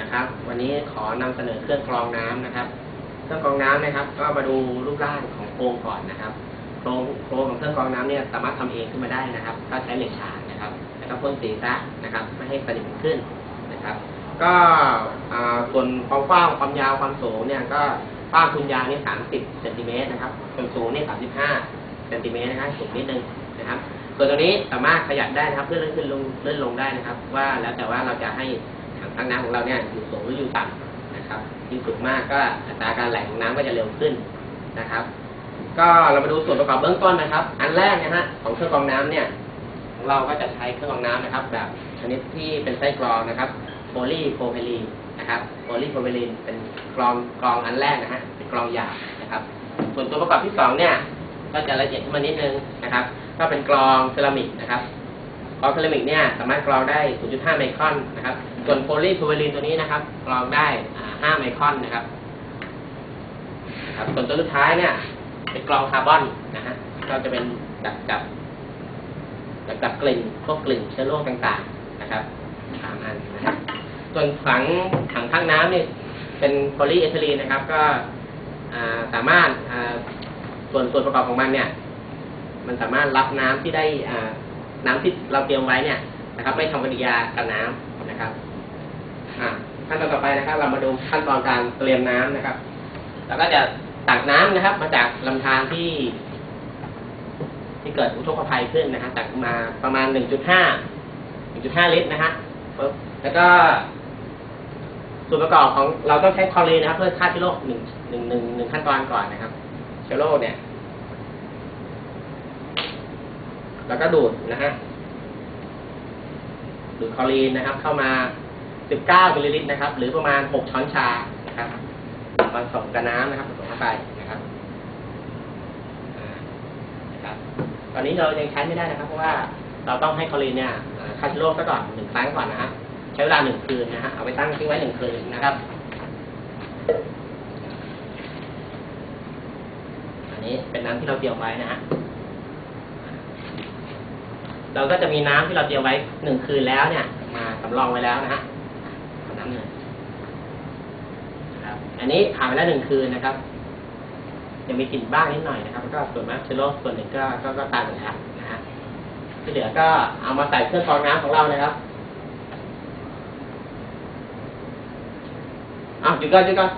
นะครับ วันนี้ขอนำเสนอเครื่องกรองน้ำนะครับ เครื่องกรองน้ำนะครับ ก็มาดูรูปร่างของโครงก่อนนะครับโครงโครงของเครื่องกรองน้ำเนี่ยสามารถทำเองขึ้นมาได้นะครับ ถ้าใช้เหล็กฉากนะครับแล้วก็พ่นสีซะนะครับ ไม่ให้สนิมขึ้นนะครับ ก็อ่าส่วนความกว้างความยาวความสูงเนี่ยก็กว้างคุณยาวนี่ย30เซนติเมตรนะครับส่วนสูงเนี่ย35เซนติเมตรนะครับสูงนิดนึงนะครับ ส่วนตัวนี้สามารถขยับได้นะครับเลื่อนขึ้นลงเลื่อนลงได้นะครับ ว่าแล้วแต่ว่าเราจะให้ ถังน้ำของเราเนี่ยอยู่สูงหรืออยู่ต่ำนะครับที่สูงมากก็อัตราการไหลของน้ำก็จะเร็วขึ้นนะครับ ก็เรามาดูส่วนประกอบเบื้องต้นนะครับ อันแรกนะฮะของเครื่องกรองน้ำเนี่ยของเราก็จะใช้เครื่องกรองน้ำนะครับ แบบชนิดที่เป็นไส้กรองนะครับโพลีโพรพิลีนนะครับโพลีโพรพิลีนเป็นกรองกรองอันแรกนะฮะเป็นกรองหยาบนะครับ ส่วนตัวประกอบที่สองเนี่ยก็จะละเอียดขึ้นมานิดนึงนะครับ ก็เป็นกรองเซรามิกนะครับกรองเซรามิกเนี่ยสามารถกรองได้ 0.5 ไมครอนนะครับ ส่วนโพลีโพรพิลีนตัวนี้นะครับกรองได้อ่า5ไมครอนนะครับนะครับส่วนตัวสุดท้ายเนี่ยเป็นกรองคาร์บอนนะฮะก็จะเป็นดักจับดักจับกลิ่นพวกกลิ่นเชื้อโรคต่างๆนะครับสามอันนะฮะส่วนถังถังพักน้ำเนี่ยเป็นโพลีเอทิลีนนะครับ ก็สามารถส่วนส่วนประกอบของมันเนี่ย มันสามารถรับน้ำที่ได้น้ำที่เราเตรียมไว้เนี่ยนะครับ ไม่ทำปฏิกิริยากับน้ำนะครับ มาดูขั้นตอนการเตรียมน้ำนะครับเราก็จะตักน้ำนะครับ มาจากลำธารที่ ที่เกิดอุทกภัยขึ้นนะฮะตักมาประมาณ 1.5 1.5 ลิตรนะฮะปึ๊บแล้วก็ส่วนประกอบของเราต้องใช้คลอรีนนะครับ เพื่อฆ่าเชื้อโรคหนึ่งหนึ่งหนึ่งหนึ่งขั้นตอนก่อนนะครับ เชื้อโรคเนี่ย แล้วก็ดูดนะฮะดูดคลอรีนนะครับ เข้ามา 19มิลลิลิตรนะครับ หรือประมาณ 6 ช้อนชานะครับผสมกับน้ำนะครับผสมเข้าไปนะครับนะครับ ตอนนี้เรายังใช้ไม่ได้นะครับ เพราะว่าเราต้องให้คอรีนเนี่ยฆ่าเชื้อโรคซะก่อนหนึ่งครั้งก่อนนะฮะใช้เวลาหนึ่งคืนนะฮะเอาไปตั้งทิ้งไว้หนึ่งคืนนะครับ อันนี้เป็นน้ำที่เราเตรียมไว้นะฮะเราก็จะมีน้ำที่เราเตรียมไว้หนึ่งคืนแล้วเนี่ย มาสำรองไว้แล้วนะฮะ เอาน้ำหนึ่งนะครับ อันนี้ผ่านไปแล้วหนึ่งคืนนะครับ ยังมีกลิ่นบ้างนิดหน่อยนะครับแล้วก็ส่วนมากเชื้อโรคส่วนหนึ่งก็ก็ก็ตายหมดแล้วนะฮะที่เหลือก็เอามาใส่เครื่องกรองน้ำของเรานะครับอ้าวจุดก่อนจุดก่อน